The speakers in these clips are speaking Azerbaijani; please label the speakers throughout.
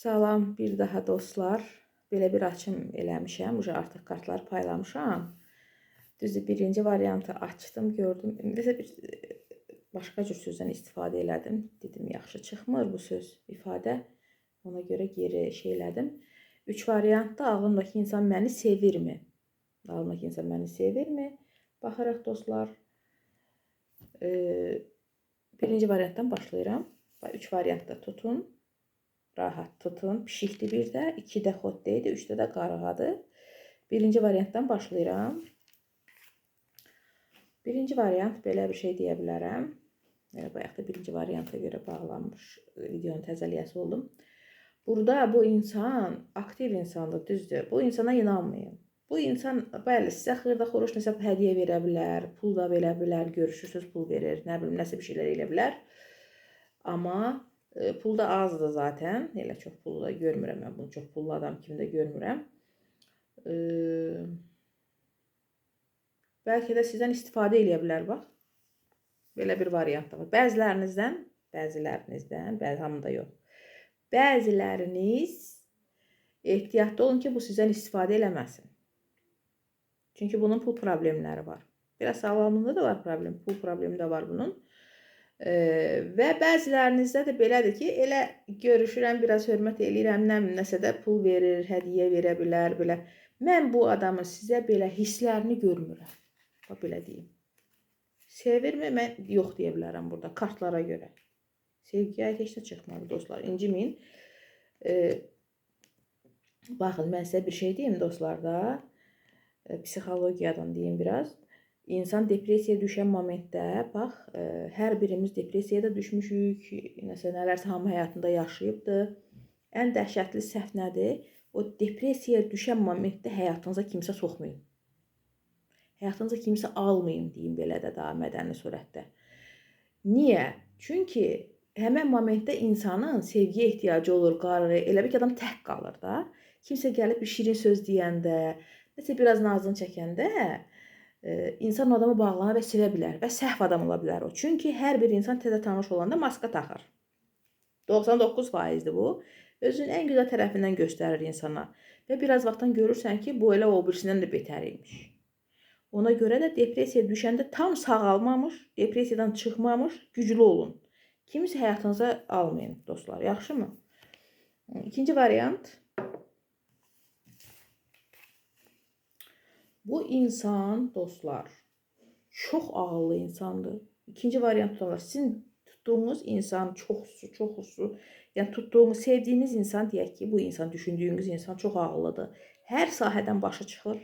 Speaker 1: Salam bir daha dostlar. Belə bir açım eləmişəm. Uca artıq kartları paylamışam. Düzdür, birinci variantı açdım, gördüm. Nəsə bir e, başqa cür sözdən istifadə elədim. Dedim, yaxşı çıxmır bu söz, ifadə. Ona görə geri şey elədim. Üç variantda ağlımdakı insan məni sevirmi? Ağlımdakı insan məni sevirmi? Baxaraq dostlar. E, birinci variantdan başlayıram. Üç variantda tutun. Rahat tutun. Pişikli bir də, iki də xoddeydi, üçdə də qarğadır. Birinci variantdan başlayıram. Birinci variant belə bir şey deyə bilərəm. Yəni bayaq da birinci varianta görə bağlanmış e, videonun təzəliyəsi oldum. Burada bu insan aktiv insandır, düzdür. Bu insana inanmayın. Bu insan bəli sizə xırda xoruş nəsə hədiyyə verə bilər, pul da verə bilər, görüşürsüz pul verir, nə bilim nəsə bir şeylər elə bilər. Amma e, pul da azdır zaten. Elə çox pulu da görmürəm mən bunu. Çox pullu adam kimi də görmürəm. E, Bəlkə də sizdən istifadə eləyə bilər bax. Belə bir variant da var. Bəzilərinizdən, bəzilərinizdən, bəzi hamıda yox. Bəziləriniz ehtiyatlı olun ki, bu sizdən istifadə eləməsin. Çünki bunun pul problemləri var. Biraz sağlamlığında da var problem, pul problemi də var bunun. Ee, və bəzilərinizdə də belədir ki, elə görüşürəm, biraz hörmət eləyirəm, nə nəsə də pul verir, hədiyyə verə bilər, belə. Mən bu adamın sizə belə hisslərini görmürəm. Bax belə deyim. Sevirmi? Mən yox deyə bilərəm burada kartlara görə. Sevgiyə heç nə çıxmadı dostlar. İnciməyin. E, baxın, mən sizə bir şey deyim dostlar da. E, psixologiyadan deyim biraz. İnsan depressiyaya düşən momentdə, bax, e, hər birimiz depressiyaya da düşmüşük. Nəsə nələrsə hamı həyatında yaşayıbdı. Ən dəhşətli səhv nədir? O depressiyaya düşən momentdə həyatınıza kimsə soxmayın. Həyatınıza kimsə almayın deyim belə də daha mədəni surətdə. Niyə? Çünki həmin momentdə insanın sevgiyə ehtiyacı olur, qarı, elə bir ki adam tək qalır da. Kimsə gəlib bir şirin söz deyəndə, nəsə biraz nazını çəkəndə insan o adamı bağlana və sevə bilər və səhv adam ola bilər o. Çünki hər bir insan təzə tanış olanda maska taxır. 99%dir bu. Özünün ən gözəl tərəfindən göstərir insana. Və biraz vaxtdan görürsən ki, bu elə o birisindən də betər imiş. Ona görə də depressiyaya düşəndə tam sağalmamış, depressiyadan çıxmamış, güclü olun. Kimisə həyatınıza almayın dostlar, yaxşımı? İkinci variant. Bu insan dostlar çox ağıllı insandır. İkinci variant var. Sizin tuttuğunuz insan çoxsu, çoxusu, yəni tutduğunuz, sevdiyiniz insan deyək ki, bu insan düşündüyünüz insan çox ağıllıdır. Hər sahədən başa çıxır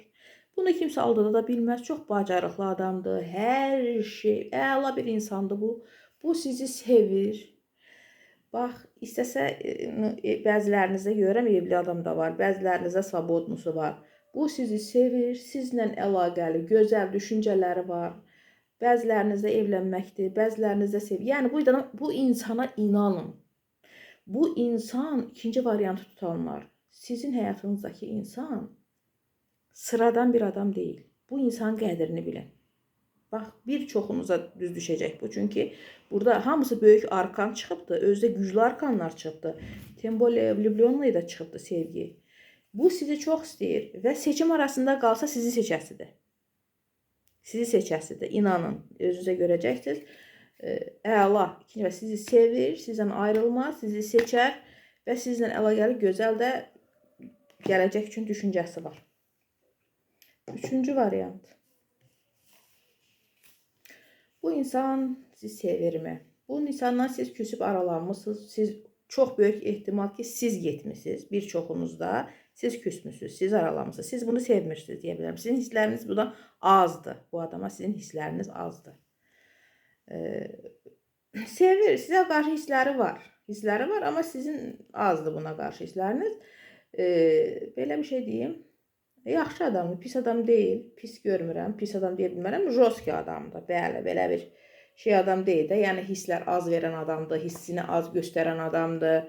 Speaker 1: Bunu kimsə aldada da bilməz. Çox bacarıqlı adamdır. Hər şey, əla bir insandır bu. Bu sizi sevir. Bax, istəsə e, e, bəzilərinizdə görürəm evli adam da var, bəzilərinizdə svobodnusu var. Bu sizi sevir, sizlə əlaqəli, gözəl düşüncələri var. Bəzilərinizdə evlənməkdir, bəzilərinizdə sev. Yəni bu bu insana inanın. Bu insan ikinci variantı tutanlar. Sizin həyatınızdakı insan sıradan bir adam deyil. Bu insan qədrini bilin. Bax, bir çoxunuza düz düşəcək bu. Çünki burada hamısı böyük arkan çıxıbdı. Özdə güclü arkanlar çıxıbdı. Tembole, Vliblionlay da çıxıbdı sevgi. Bu sizi çox istəyir və seçim arasında qalsa sizi seçəsidir. Sizi seçəsidir. İnanın, özünüzə görəcəksiniz. Əla. İkinci və sizi sevir, sizdən ayrılmaz, sizi seçər və sizlə əlaqəli gözəl də gələcək üçün düşüncəsi var. Üçüncü variant. Bu insan sizi sevir mi? Bu insandan siz küsüb aralanmısınız. Siz çox böyük ehtimal ki, siz getmisiniz. Bir çoxunuzda siz küsmüsünüz, siz aralanmısınız. Siz bunu sevmirsiniz deyə bilərəm. Sizin hissləriniz buna azdır. Bu adama sizin hissləriniz azdır. Ee, sevir, sizə qarşı hissləri var. Hissləri var, amma sizin azdır buna qarşı hissləriniz. Ee, belə bir şey deyim. Yaxşı adamdır, pis adam deyil. Pis görmürəm, pis adam deyə bilmərəm. Joski adamdır. Bəli, belə bir şey adam deyil də. Yəni hisslər az verən adamdır, hissini az göstərən adamdır.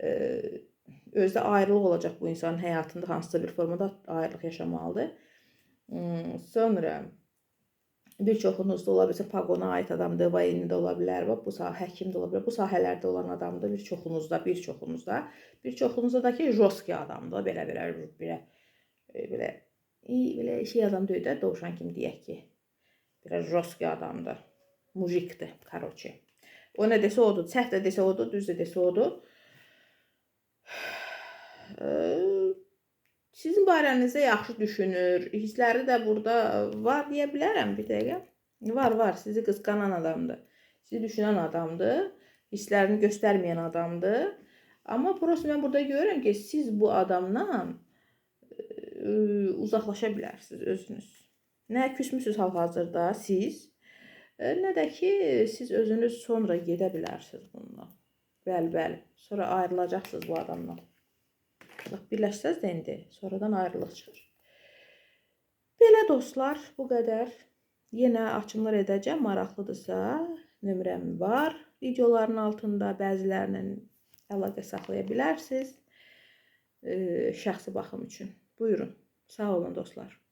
Speaker 1: Ee, özdə ayrılıq olacaq bu insanın həyatında hansısa bir formada ayrılıq yaşamalıdır. Hmm, sonra bir çoxunuz da ola bilsin paqona aid adamdır, vayeni də ola bilər, bu sahə həkim də ola bilər. Bu sahələrdə olan adamdır bir çoxunuzda, bir çoxunuzda. Bir çoxunuzda da ki, joski adamdır, belə belə belə e, belə belə şey adam deyil də, dovşan kimi deyək ki. Biraz joski adamdır. Mujikdir, karoçi. O nə desə odur, səhv də desə odur, düz də desə odur. Sizin barənizdə yaxşı düşünür, hissləri də burada var deyə bilərəm bir dəqiqə. Var, var. Sizi qısqanan adamdır. Sizi düşünən adamdır. Hisslərini göstərməyən adamdır. Amma prosta mən burada görürəm ki, siz bu adamdan uzaqlaşa bilərsiniz özünüz. Nə küsmüsüz hal-hazırda siz, nə də ki, siz özünüz sonra gedə bilərsiniz bundan. Bəli, bəli. Sonra ayrılacaqsınız bu adamdan. Bax, birləşsəz də indi, sonradan ayrılıq çıxır. Belə dostlar, bu qədər. Yenə açımlar edəcəm, maraqlıdırsa, nömrəm var. Videoların altında bəzilərlə əlaqə saxlaya bilərsiniz. Şəxsi baxım üçün. Buyurun. Sağ olun dostlar.